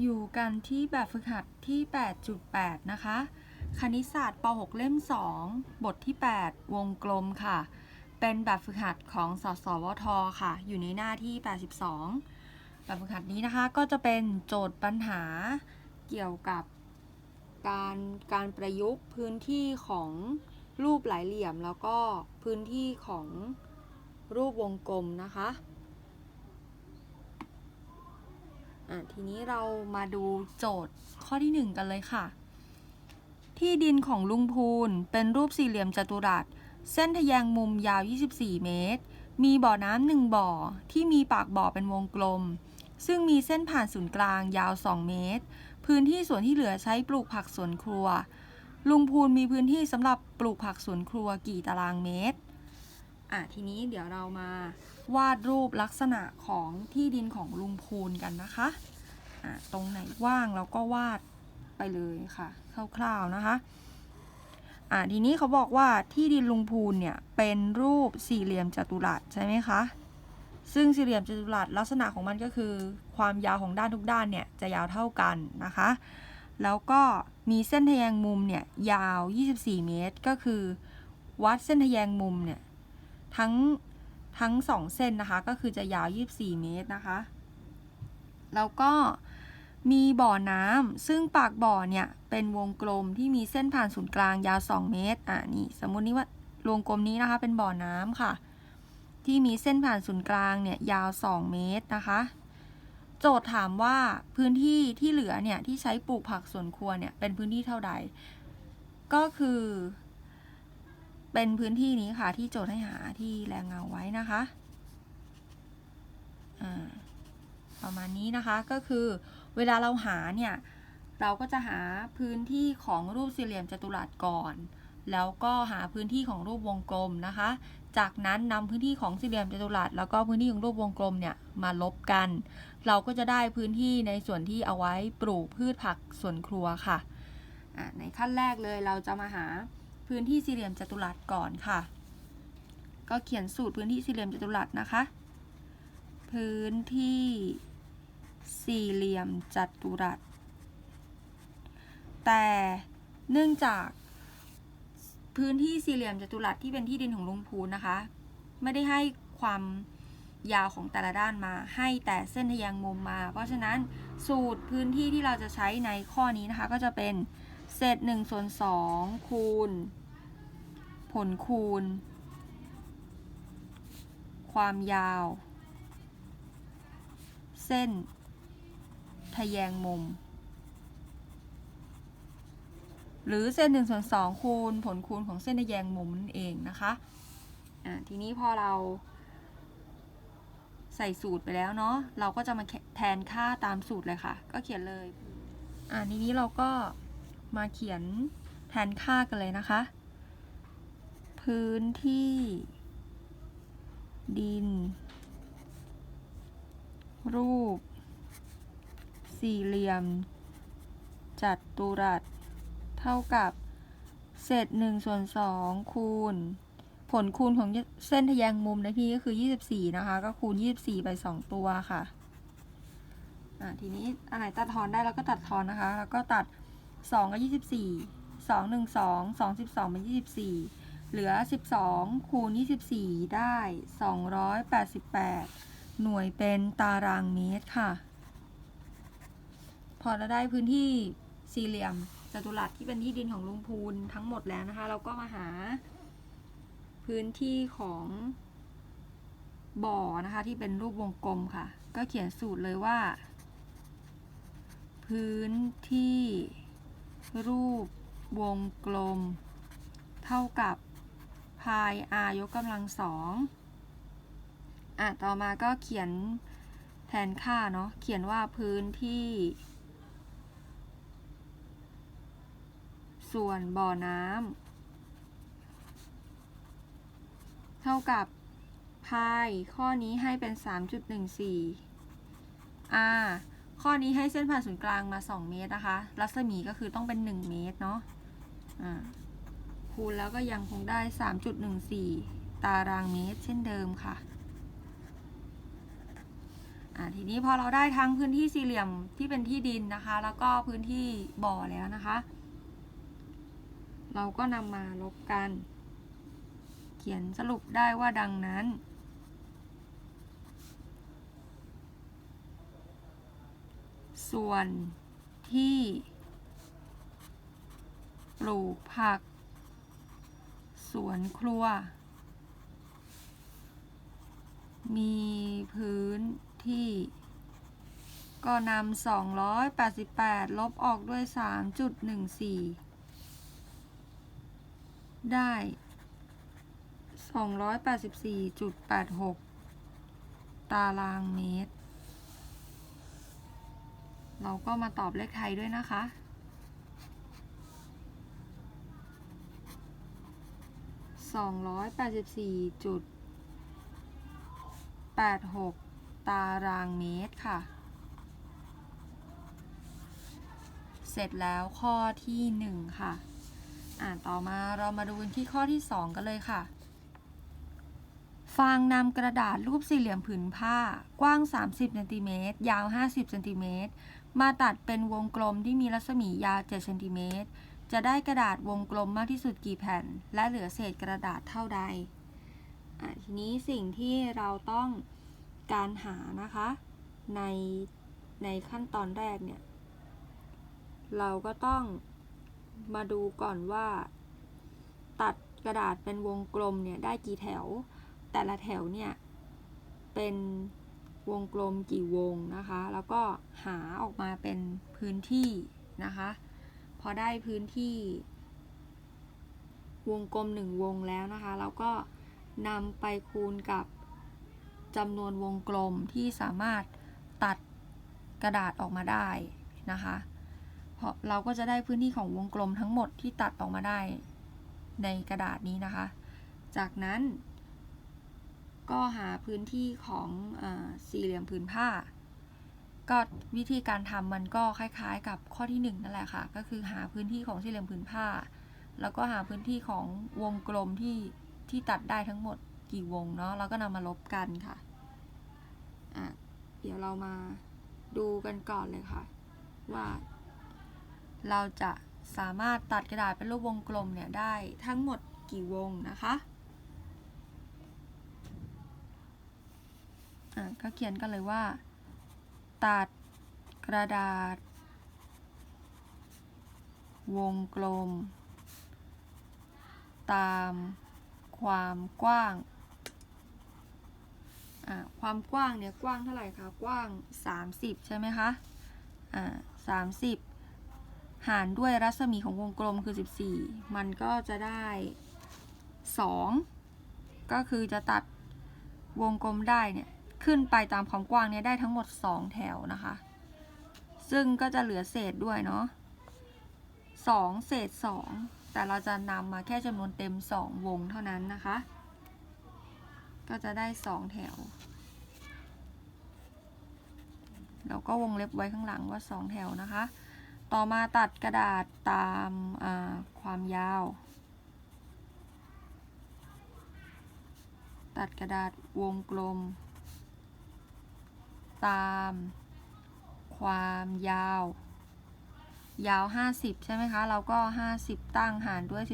อยู่กันที่แบบฝึกหัดที่ 8.8 นะคะ คณิตศาสตร์ป .6 เล่ม 2 บทที่ 8 วงกลมค่ะ เป็นแบบฝึกหัดของสสวท ค่ะ อยู่ในหน้าที่ 82 แบบฝึกหัดนี้นะคะ ก็จะเป็นโจทย์ปัญหาเกี่ยวกับการการประยุกต์พื้นที่ของรูปหลายเหลี่ยม แล้วก็พื้นที่ของรูปวงกลมนะคะ อะ ทีนี้เรามาดูโจทย์ข้อที่ 1 กันเลยค่ะ ที่ดินของลุงพูนเป็นรูปสี่เหลี่ยมจัตุรัส เส้นทะแยงมุมยาว 24 เมตร มีบ่อน้ำหนึ่งบ่อที่มีปากบ่อเป็นวงกลม ซึ่งมีเส้นผ่านศูนย์กลางยาว 2 เมตร พื้นที่ส่วนที่เหลือใช้ปลูกผักสวนครัว ลุงพูนมีพื้นที่สำหรับปลูกผักสวนครัวกี่ตารางเมตรอะทีนี้เดี๋ยวเรามา วาดรูปลักษณะของที่ดินของลุงพูนกันนะคะะตรงไหนว่างเราก็วาดไปเลยค่ะคร่าวๆนะคะอะทีนี้เขาบอกว่าที่ดินลุงพูนเนี่ยเป็นรูปสี่เหลี่ยมจัตุรัสใช่ไหมคะซึ่งสี่เหลี่ยมจัตุรัสลักษณะของมันก็คือ ความยาวของด้านทุกด้านเนี่ยจะยาวเท่ากันนะคะ แล้วก็มีเส้นทะแยงมุมเนี่ยยาว 24 เมตร ก็คือ วัดเส้นทะแยงมุมเนี่ยทั้ง ทั้งสองเส้นนะคะ ก็คือจะยาว 24 เมตรนะคะ แล้วก็มีบ่อน้ำซึ่งปากบ่อเนี่ย เป็นวงกลมที่มีเส้นผ่านศูนย์กลางยาว 2 เมตร อะนี่ สมมุตินี้ว่าวงกลมนี้นะคะ เป็นบ่อน้ำค่ะ ที่มีเส้นผ่านศูนย์กลางเนี่ย ยาว 2 เมตรนะคะ โจทย์ถามว่าพื้นที่ที่เหลือเนี่ย ที่ใช้ปลูกผักสวนครัวเนี่ย เป็นพื้นที่เท่าใด ก็คือ เป็นพื้นที่นี้ค่ะที่โจทย์ให้หาที่แรงเงาไว้นะคะ ประมาณนี้นะคะก็คือเวลาเราหาเนี่ย เราก็จะหาพื้นที่ของรูปสี่เหลี่ยมจัตุรัสก่อน แล้วก็หาพื้นที่ของรูปวงกลมนะคะ จากนั้นนำพื้นที่ของสี่เหลี่ยมจัตุรัสแล้วก็พื้นที่ของรูปวงกลมเนี่ยมาลบกัน เราก็จะได้พื้นที่ในส่วนที่เอาไว้ปลูกพืชผักสวนครัวค่ะในขั้นแรกเลยเราจะมาหา พื้นที่สี่เหลี่ยมจัตุรัสก่อนค่ะ ก็เขียนสูตรพื้นที่สี่เหลี่ยมจัตุรัสนะคะ พื้นที่สี่เหลี่ยมจัตุรัส แต่เนื่องจากพื้นที่สี่เหลี่ยมจัตุรัสที่เป็นที่ดินของลุงพูนนะคะ ไม่ได้ให้ความยาวของแต่ละด้านมา ให้แต่เส้นทะแยงมุมมา เพราะฉะนั้นสูตรพื้นที่ที่เราจะใช้ในข้อนี้นะคะ ก็จะเป็น เศษ1ส่วน2คูณ ผลคูณ ความยาว เส้น ทะแยงมุม หรือเส้น1ส่วน2คูณ ผลคูณของเส้นทะแยงมุมนั่นเองนะคะอะทีนี้พอเราใส่สูตรไปแล้วเนาะเราก็จะมาแทนค่าตามสูตรเลยค่ะ ก็เขียนเลย อะทีนี้เราก็ มาเขียนแทนค่ากันเลยนะคะ พื้นที่ ดิน รูป สี่เหลี่ยม จัตุรัส เท่ากับเศษ1ส่วน2คูณ ผลคูณของเส้นทะแยงมุมในที่ก็คือ 24 นะคะ ก็คูณ 24 ไป 2 ตัวค่ะ อะ ทีนี้อันไหนตัดทอนได้เราก็ตัดทอนนะคะ แล้วก็ตัด 2กับ24 2 1 2 2 12เป็น24เหลือ12คูณ24ได้288หน่วยเป็นตารางเมตรค่ะ พอเราได้พื้นที่สี่เหลี่ยมจัตุรัสที่เป็นที่ดินของลุงพูนทั้งหมดแล้วนะคะ เราก็มาหา พื้นที่ของบ่อนะคะที่เป็นรูปวงกลมค่ะ ก็เขียนสูตรเลยว่า พื้นที่ รูปวงกลม เท่ากับพาย r ยกกำลังสองอะ ต่อมาก็เขียนแทนค่าเนาะ เขียนว่าพื้นที่ ส่วนบ่อน้ำเท่ากับพายข้อนี้ให้เป็น 3.14 r ข้อนี้ให้เส้นผ่านศูนย์กลางมา 2 เมตรนะคะ รัศมีก็คือต้องเป็น 1 เมตรเนาะคูณแล้วก็ยังคงได้ 3.14 ตารางเมตรเช่นเดิมค่ะทีนี้พอเราได้ทั้งพื้นที่สี่เหลี่ยมที่เป็นที่ดินนะคะ แล้วก็พื้นที่บ่อแล้วนะคะ เราก็นำมาลบกัน เขียนสรุปได้ว่าดังนั้น ส่วนที่ปลูกผัก สวนครัว มีพื้นที่ ก็นำ288 ลบออกด้วย 3.14 ได้ 284.86 ตารางเมตร เราก็มาตอบเลขไทยด้วยนะคะ 284.86 ตารางเมตรค่ะ เสร็จแล้วข้อที่ 1 ค่ะ อ่านต่อมาเรามาดูที่ข้อที่ 2 กันเลยค่ะ ฟางนำกระดาษรูปสี่เหลี่ยมผืนผ้ากว้าง 30เซนติเมตรยาว 50เซนติเมตร มาตัดเป็นวงกลมที่มีรัศมียาว 7 เซนติเมตร จะได้กระดาษวงกลมมากที่สุดกี่แผ่น และเหลือเศษกระดาษเท่าใดอะทีนี้สิ่งที่เราต้องการหานะคะ ในในขั้นตอนแรกเนี่ย เราก็ต้องมาดูก่อนว่า ตัดกระดาษเป็นวงกลมเนี่ยได้กี่แถว แต่ละแถวเนี่ยเป็น วงกลมกี่วงนะคะ แล้วก็หาออกมาเป็นพื้นที่นะคะ พอได้พื้นที่ วงกลมหนึ่งวงแล้วนะคะเราก็นำไปคูณกับจำนวนวงกลมที่สามารถตัดกระดาษออกมาได้นะคะเพราะเราก็จะได้พื้นที่ของวงกลมทั้งหมดที่ตัดออกมาได้ในกระดาษนี้นะคะ จากนั้น ก็หาพื้นที่ของอสี่เหลี่ยมผืนผ้า ก็วิธีการทำมันก็คล้ายๆ กับข้อที่หนึ่งนั่นแหละค่ะ ก็คือหาพื้นที่ของสี่เหลี่ยมผืนผ้า แล้วก็หาพื้นที่ของวงกลมที่ที่ตัดได้ทั้งหมดกี่วงเนาะแล้วก็นำมาลบกันค่ะอะ เดี๋ยวเรามาดูกันก่อนเลยค่ะ ว่า เราจะสามารถตัดกระดาษเป็นรูปวงกลมเนี่ยได้ทั้งหมดกี่วงนะคะ อะ ก็เขียนกันเลยว่า ตัดกระดาษ วงกลม ตามความกว้างความกว้างเนี่ยกว้างเท่าไหร่คะกว้าง 30 ใช่ไหมคะอ่า30หารด้วยรัศมีของวงกลมคือ 14 มันก็จะได้ 2 ก็คือจะตัดวงกลมได้เนี่ย ขึ้นไปตามความกว้างเนี่ยได้ทั้งหมด 2 แถวนะคะ ซึ่งก็จะเหลือเศษด้วยเนาะ2เศษ 2 แต่เราจะนำมาแค่จำนวนเต็ม 2 วงเท่านั้นนะคะ ก็จะได้ 2 แถวแล้วก็วงเล็บไว้ข้างหลังว่า 2 แถวนะคะ ต่อมาตัดกระดาษตามความยาว ตัดกระดาษวงกลม ตาม ความยาว ยาว 50 ใช่ไหมคะ เราก็ 50 ตั้งหารด้วย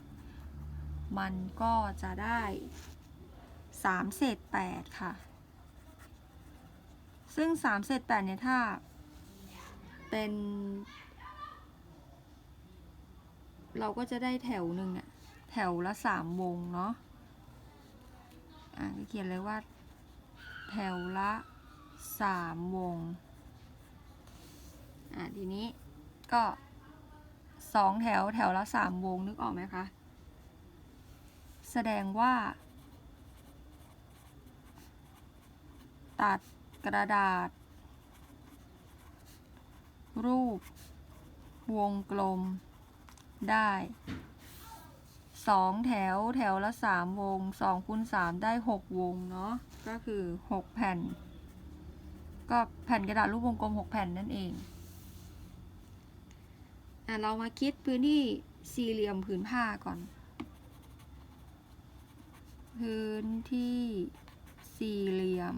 14 มันก็จะได้ 3 เศษ 8 ค่ะ ซึ่ง 3 เศษ 8 เนี่ย ถ้า เป็น เราก็จะได้แถวหนึ่งอะแถวละ 3 วง เนาะอะเขียนเลยว่า แถวละ สามวง อะทีนี้ก็สองแถวแถวละสามวงนึกออกไหมคะ แสดงว่า ตัดกระดาษ รูป วงกลม ได้สองแถวแถวละสามวงสองคูณสามได้หกวงเนาะก็คือหกแผ่น ก็แผ่นกระดาษรูปวงกลมหกแผ่นนั่นเองอะเรามาคิดพื้นที่สี่เหลี่ยมผืนผ้าก่อน พื้นที่สี่เหลี่ยม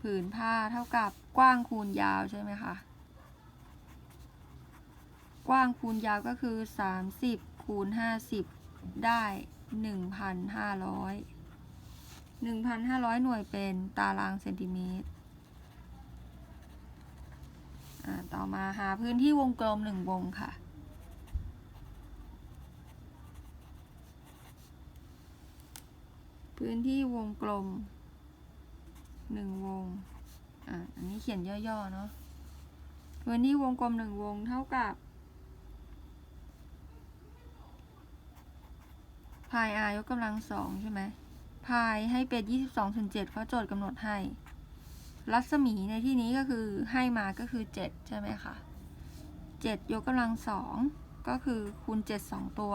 ผืนผ้าเท่ากับกว้างคูณยาวใช่ไหมคะกว้างคูณยาวก็คือ 30 คูณ 50 ได้ 1,500 1,500 หน่วยเป็นตารางเซนติเมตร ต่อมาหาพื้นที่วงกลมหนึ่งวงค่ะ พื้นที่วงกลมหนึ่งวง อ่าอันนี้เขียนย่อๆ เนาะพื้นที่วงกลมหนึ่งวงเท่ากับพาย r ยกกำลังสองใช่ไหมพายให้เป็นยี่สิบสองส่วนเจ็ดเขาโจทย์กำหนดให้ รัศมีในที่นี้ก็คือให้มาก็คือเจ็ดใช่ไหมคะเจ็ดยกกำลังสองก็คือคูณเจ็ดสองตัว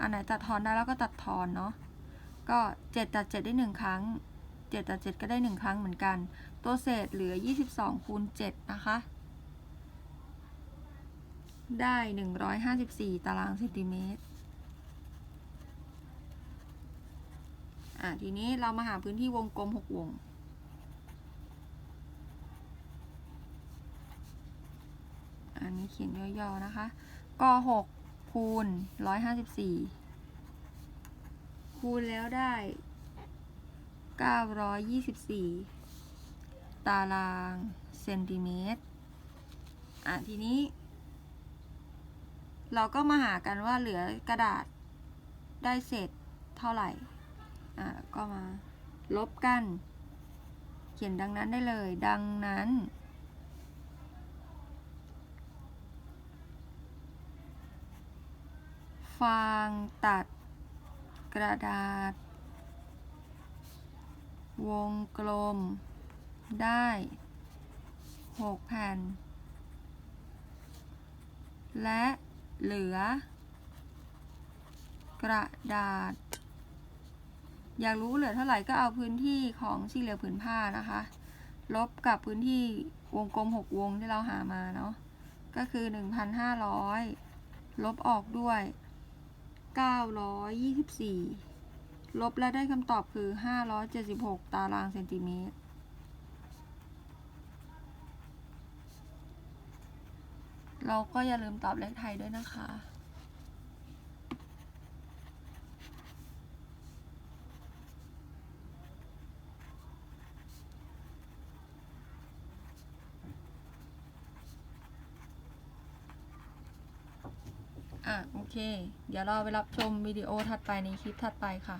อันไหนตัดทอนได้แล้วก็ตัดทอนเนาะ ก็เจ็ดตัดเจ็ดได้หนึ่งครั้งเจ็ดตัดเจ็ดก็ได้หนึ่งครั้งเหมือนกัน ตัวเศษเหลือยี่สิบสองคูณเจ็ดนะคะ ได้หนึ่งร้อยห้าสิบสี่ตารางเซนติเมตรอะทีนี้เรามาหาพื้นที่วงกลมหกวง อันนี้เขียนย่อๆนะคะก็หกคูณร้อยห้าสิบสี่คูณแล้วได้เก้าร้อยยี่สิบสี่ตารางเซนติเมตร อะทีนี้ เราก็มาหากันว่าเหลือกระดาษได้เศษเท่าไหร่ อะก็มาลบกัน เขียนดังนั้นได้เลย ดังนั้น ฟางตัดกระดาษ วงกลม ได้ 6 แผ่น และเหลือ กระดาษ อยากรู้เหลือเท่าไหร่ก็เอาพื้นที่ของสี่เหลี่ยมผืนผ้านะคะ ลบกับพื้นที่วงกลม 6 วงที่เราหามาเนาะ ก็คือ 1,500 ลบออกด้วย 924 ลบแล้วได้คำตอบคือ 576 ตารางเซนติเมตร เราก็อย่าลืมตอบเลขไทยด้วยนะคะ อะ โอเค เดี๋ยวเราไปรับชมวิดีโอถัดไปในคลิปถัดไปค่ะ